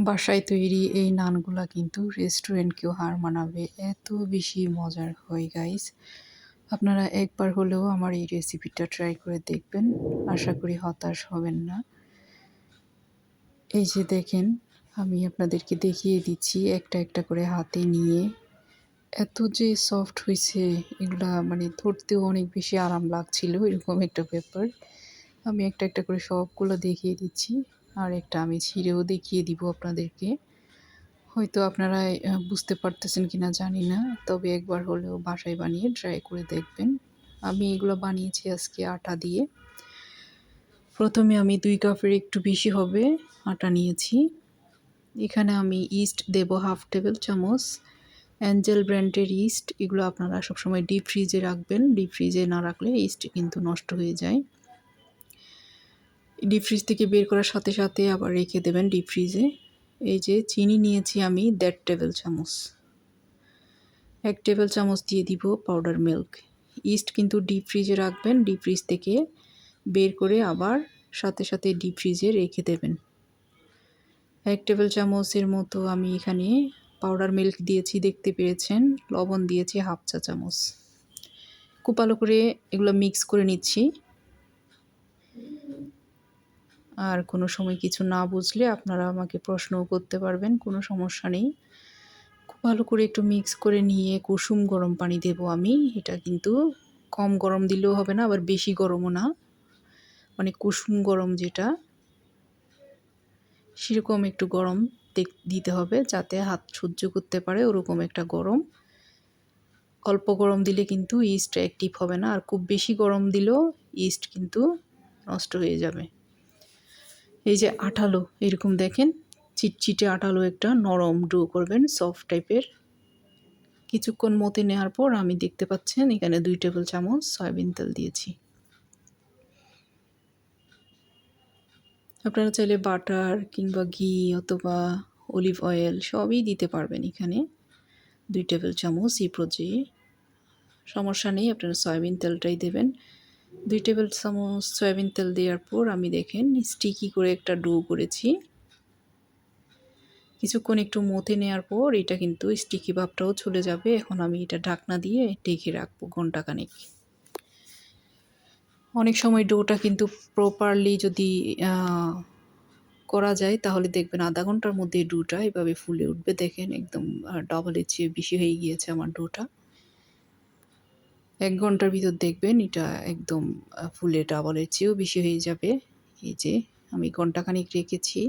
বাসায় তৈরি এই নানগুলা কিন্তু রেস্টুরেন্টকেও হার মানাবে। এত বেশি মজার হয় গাইস আপনারা একবার হলেও আমার এই রেসিপিটা ট্রাই করে দেখবেন। আশা করি হতাশ হবেন না। এই যে দেখেন, আমি আপনাদেরকে দেখিয়ে দিচ্ছি একটা একটা করে হাতে নিয়ে। এত যে সফট হয়েছে, এগুলা মানে ধরতেও অনেক বেশি আরাম লাগছিল, এরকম একটা ব্যাপার। আমি একটা একটা করে সবগুলো দেখিয়ে দিচ্ছি। আর একটা আমি ছিঁড়েও দেখিয়ে দিব আপনাদেরকে। হয়তো আপনারা বুঝতে পারতেছেন কি না জানি না, তবে একবার হলেও বাসায় বানিয়ে ট্রাই করে দেখবেন। আমি এগুলো বানিয়েছি আজকে আটা দিয়ে। প্রথমে আমি দুই কাপের একটু বেশি হবে আটা নিয়েছি। এখানে আমি ইস্ট দেব হাফ টেবিল চামচ। অ্যাঞ্জেল ব্র্যান্ডের ইস্ট এগুলো আপনারা সবসময় ডিপ ফ্রিজে রাখবেন। ডিপ ফ্রিজে না রাখলে ইস্ট কিন্তু নষ্ট হয়ে যায়। ডিপ ফ্রিজ থেকে বের করার সাথে সাথে আবার রেখে দেবেন ডিপ ফ্রিজে এই যে চিনি নিয়েছি আমি দেড় টেবিল চামচ। এক টেবিল চামচ দিয়ে দিব পাউডার মিল্ক ইস্ট কিন্তু ডিপ ফ্রিজে রাখবেন ডিপ ফ্রিজ থেকে বের করে আবার সাথে সাথে ডিপ ফ্রিজে রেখে দেবেন। এক টেবিল চামচের মতো আমি এখানে পাউডার মিল্ক দিয়েছি, দেখতে পেরেছেন লবণ দিয়েছি হাফ চা চামচ। ভালো করে এগুলো মিক্স করে নিচ্ছি। আর কোনো সময় কিছু না বুঝলে আপনারা আমাকে প্রশ্নও করতে পারবেন, কোনো সমস্যা নেই। খুব ভালো করে একটু মিক্স করে নিয়ে কুসুম গরম পানি দেব আমি। এটা কিন্তু কম গরম দিলেও হবে না, আবার বেশি গরমও না। মানে কুসুম গরম যেটা, সেরকম একটু গরম দিতে হবে যাতে হাত সহ্য করতে পারে ওরকম একটা গরম। অল্প গরম দিলে কিন্তু ইস্ট অ্যাক্টিভ হবে না, আর খুব বেশি গরম দিলেও ইস্ট কিন্তু নষ্ট হয়ে যাবে। এই যে আঠালো, এরকম দেখেন, চিটচিটে আঠালো একটা নরম ডো করবেন সফট টাইপের কিছুক্ষণ মতে নেওয়ার পর আমি দেখতে পাচ্ছেন, এখানে দুই টেবিল চামচ সয়াবিন তেল দিয়েছি। আপনারা চাইলে বাটার কিংবা ঘি অথবা অলিভ অয়েল সবই দিতে পারবেন এখানে। দুই টেবিল চামচ এই সমস্যা নেই, আপনারা সয়াবিন তেলটাই দেবেন। দুই টেবিল চামচ সয়াবিন তেল দেওয়ার পর আমি দেখেন স্টিকি করে একটা ডো করেছি। কিছুক্ষণ একটু মতে নেওয়ার পর এটা কিন্তু স্টিকি ভাবটাও চলে যাবে। এখন আমি এটা ঢাকনা দিয়ে ঢেকে রাখব ঘন্টাখানেক। অনেক সময় ডোটা কিন্তু প্রপারলি যদি করা যায় তাহলে দেখবেন আধা ঘণ্টার মধ্যে ডোটা এভাবে ফুলে উঠবে। দেখেন একদম ডবলের চেয়ে বেশি হয়ে গিয়েছে আমার ডোটা এক ঘণ্টার ভিতর দেখবেন এটা একদম ফুলে ডাবলের চেয়েও বেশি হয়ে যাবে। এই যে আমি ঘন্টাখানিক রেখেছি।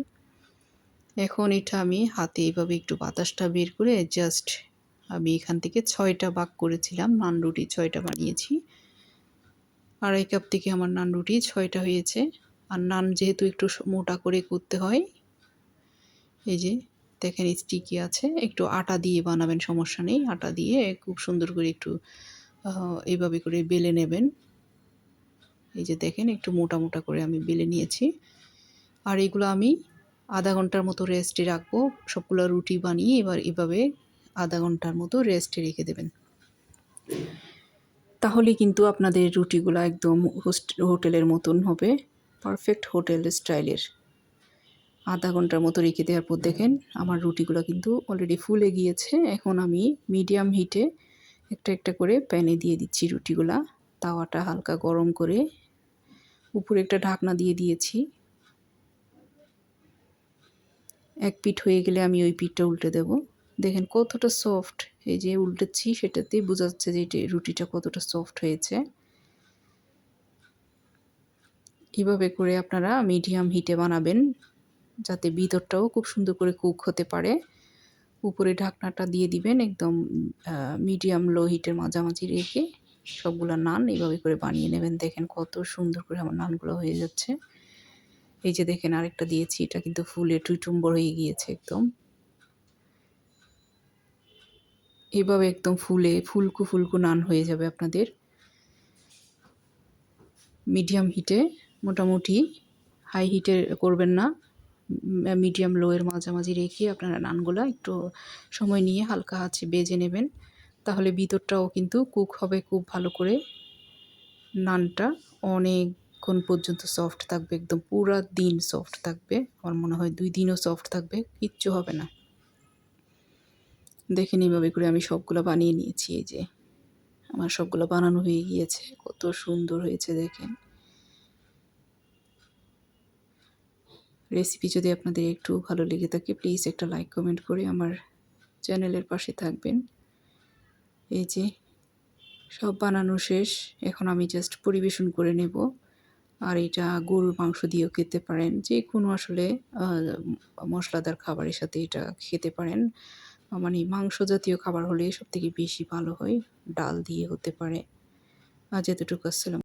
এখন এটা আমি হাতে এইভাবে একটু বাতাসটা বের করে জাস্ট আমি এখান থেকে ছয়টা বাক করেছিলাম, নান রুটি ছয়টা বানিয়েছি। আড়াই কাপ থেকে আমার নান রুটি ছয়টা হয়েছে। আর নান যেহেতু একটু মোটা করে করতে হয়, এই যে দেখেন স্টিকি আছে। একটু আটা দিয়ে বানাবেন, সমস্যা নেই। আটা দিয়ে খুব সুন্দর করে একটু এইভাবে করে বেলে নেবেন। এই যে দেখেন, একটু মোটা মোটা করে আমি বেলে নিয়েছি। আর এগুলো আমি আধা ঘণ্টার মতো রেস্টে রাখব। সবগুলো রুটি বানিয়ে এবার এভাবে আধা ঘণ্টার মতো রেস্টে রেখে দেবেন। তাহলে কিন্তু আপনাদের রুটিগুলো একদম হোটেলের মতন হবে। পারফেক্ট হোটেল স্টাইলের। আধা ঘণ্টার মতো রেখে দেওয়ার পর দেখেন, আমার রুটিগুলো কিন্তু অলরেডি ফুলে গিয়েছে। এখন আমি মিডিয়াম হিটে একটা একটা করে প্যানে দিয়ে দিচ্ছি রুটিগুলা। তাওয়াটা হালকা গরম করে উপরে একটা ঢাকনা দিয়ে দিয়েছি। এক পিঠ হয়ে গেলে আমি ওই পিঠটা উল্টে দেব। দেখেন কতটা সফট এই যে উল্টেছি সেটাতেই বোঝা যাচ্ছে যে রুটিটা কতটা সফট হয়েছে। এভাবে করে আপনারা মিডিয়াম হিটে বানাবেন, যাতে ভিতরটাও খুব সুন্দর করে কুক হতে পারে। উপরে ঢাকনাটা দিয়ে দিবেন একদম মিডিয়াম লো হিটের মাঝামাঝি রেখে সবগুলো নান এইভাবে করে বানিয়ে নেবেন। দেখেন কত সুন্দর করে আমার নানগুলো হয়ে যাচ্ছে। এই যে দেখেন আরেকটা দিয়েছি, এটা কিন্তু ফুলে টুইটুম্বর হয়ে গিয়েছে একদম। এভাবে একদম ফুলে, ফুলকু ফুলকু নান হয়ে যাবে আপনাদের। মিডিয়াম হিটে মোটামুটি হাই হিটে করবেন না। মিডিয়াম লোয়ের মাঝামাঝি রেখে আপনারা নানগুলা একটু সময় নিয়ে হালকা আছে বেজে নেবেন। তাহলে ভিতরটাও কিন্তু কুক হবে খুব ভালো করে। নানটা অনেকক্ষণ পর্যন্ত সফট থাকবে একদম, পুরো দিন সফট থাকবে। আমার মনে হয় দুই দিনও সফট থাকবে, কিচ্ছু হবে না। দেখেন এইভাবে করে আমি সবগুলো বানিয়ে নিয়েছি, এই যে। আমার সবগুলো বানানো হয়ে গিয়েছে, কত সুন্দর হয়েছে দেখেন। রেসিপি যদি আপনাদের একটু ভালো লেগে থাকে প্লিজ একটা লাইক কমেন্ট করে আমার চ্যানেলের পাশে থাকবেন। এই যে, সব বানানো শেষ। এখন আমি জাস্ট পরিবেশন করে নেব। আর এটা গরুর মাংস দিয়েও খেতে পারেন। যে কোনো আসলে মশলাদার খাবারের সাথে এটা খেতে পারেন। মানে মাংস জাতীয় খাবার হলে সব থেকে বেশি ভালো হয়। ডাল দিয়ে হতে পারে। আজ এতটুকু। আসসালাম